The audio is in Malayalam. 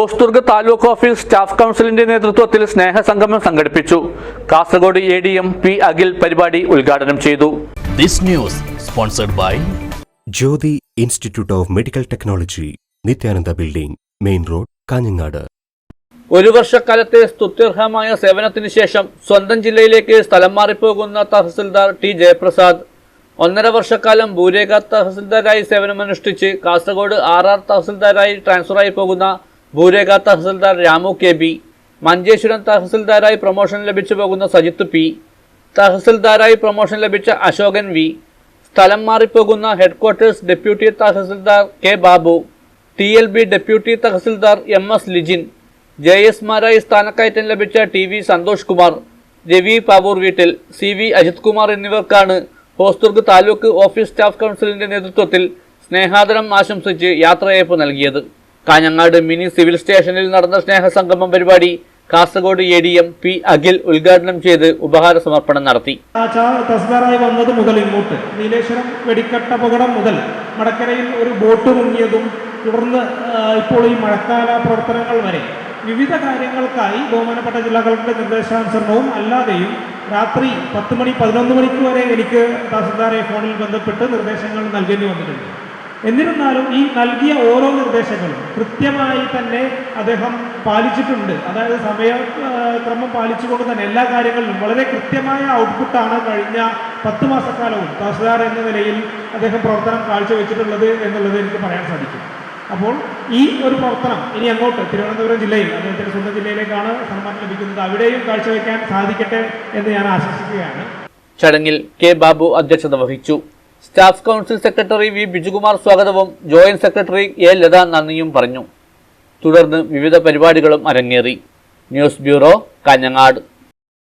ഹോസ്ദുർഗ് താലൂക്ക് ഓഫീസ് സ്റ്റാഫ് കൗൺസിലിന്റെ നേതൃത്വത്തിൽ സ്നേഹസംഗമം സംഘടിപ്പിച്ചു. Kasaragod A D M P Akhil പരിപാടി ഉദ്ഘാടനം ചെയ്തു. This news sponsored by Jyothi institute of medical technology Nithyananda building main road Kanhangad. ഒരു വർഷക്കാലത്തെ സ്തുത്യർഹമായ സേവനത്തിന് ശേഷം സ്വന്തം ജില്ലയിലേക്ക് സ്ഥലം മാറിപ്പോകുന്ന തഹസിൽദാർ ടി ജയപ്രസാദ് ഒന്നര വർഷക്കാലം ഭൂരേഖ തഹസിൽദാരായി സേവനമനുഷ്ഠിച്ച് കാസർഗോഡ് ആർ ആർ തഹസിൽദാരായി ട്രാൻസ്ഫറായി പോകുന്ന ഭൂരേഖ തഹസിൽദാർ രാമു കെ ബി മഞ്ചേശ്വരം തഹസിൽദാരായി പ്രൊമോഷൻ ലഭിച്ചു പോകുന്ന സജിത്ത് പി തഹസിൽദാരായി പ്രൊമോഷൻ ലഭിച്ച അശോകൻ വി സ്ഥലം മാറിപ്പോകുന്ന headquarters deputy tahsildar K Babu T L B deputy tahsildar M S Lijin J S മാരായി സ്ഥാനക്കയറ്റം ലഭിച്ച ടി വി സന്തോഷ് കുമാർ രവി പാവൂർ വീട്ടിൽ സി വി അജിത് കുമാർ എന്നിവർക്കാണ് ഹോസ്ദുർഗ് താലൂക്ക് ഓഫീസ് സ്റ്റാഫ് കൗൺസിലിന്റെ നേതൃത്വത്തിൽ സ്നേഹാദരം ആശംസിച്ച് യാത്രയയപ്പ് നൽകിയത്. കാഞ്ഞങ്ങാട് മിനി സിവിൽ സ്റ്റേഷനിൽ നടന്ന സ്നേഹസംഗമം പരിപാടി Kasaragod A D M P Akhil ഉദ്ഘാടനം ചെയ്ത് ഉപഹാര സമർപ്പണം നടത്തി. തസ്കറായി വന്നത് മുതൽ ഇങ്ങോട്ട്. നീലേശ്വരം വെടിക്കട്ടപകടം മുതൽ മടക്കരയിൽ ഒരു ബോട്ട് മുങ്ങിയതും തുടർന്ന് ഇപ്പോൾ ഈ മഴക്കാല പ്രവർത്തനങ്ങൾ വരെ. വിവിധ കാര്യങ്ങൾക്കായി ബഹുമാനപ്പെട്ട ജില്ലാ നിർദ്ദേശാനുസരണവും അല്ലാതെയും രാത്രി പത്ത് മണി പതിനൊന്ന് മണിക്ക് വരെ എനിക്ക് തഹസിൽദാരെ ഫോണിൽ ബന്ധപ്പെട്ട് നിർദ്ദേശങ്ങൾ നൽകേണ്ടി വന്നിട്ടുണ്ട്. എന്നിരുന്നാലും ഈ നൽകിയ ഓരോ നിർദ്ദേശങ്ങളും കൃത്യമായി തന്നെ അദ്ദേഹം പാലിച്ചിട്ടുണ്ട്. അതായത് സമയക്രമം പാലിച്ചുകൊണ്ട് തന്നെ എല്ലാ കാര്യങ്ങളിലും വളരെ കൃത്യമായ ഔട്ട്പുട്ടാണ് കഴിഞ്ഞ പത്ത് മാസക്കാലവും തഹസിൽദാർ എന്ന നിലയിൽ അദ്ദേഹം പ്രവർത്തനം കാഴ്ചവെച്ചിട്ടുള്ളത് എന്നുള്ളത് എനിക്ക് പറയാൻ സാധിക്കും. അപ്പോൾ ഈ ഒരു പ്രവർത്തനം ഇനി അങ്ങോട്ട് തിരുവനന്തപുരം ജില്ലയിൽ അദ്ദേഹത്തിന്റെ സ്വന്തം ജില്ലയിലേക്കാണ് സമ്മാനം ലഭിക്കുന്നത്. അവിടെയും കാഴ്ചവെക്കാൻ സാധിക്കട്ടെ എന്ന് ഞാൻ ആശംസിക്കുകയാണ്. ചടങ്ങിൽ കെ ബാബു അധ്യക്ഷത വഹിച്ചു. Staff council secretary V. Bijukumar സ്വാഗതവും ജോയിന്റ് സെക്രട്ടറി എ. ലത നന്ദിയും പറഞ്ഞു. തുടർന്ന് വിവിധ പരിപാടികളും അരങ്ങേറി. News bureau Kanhangad.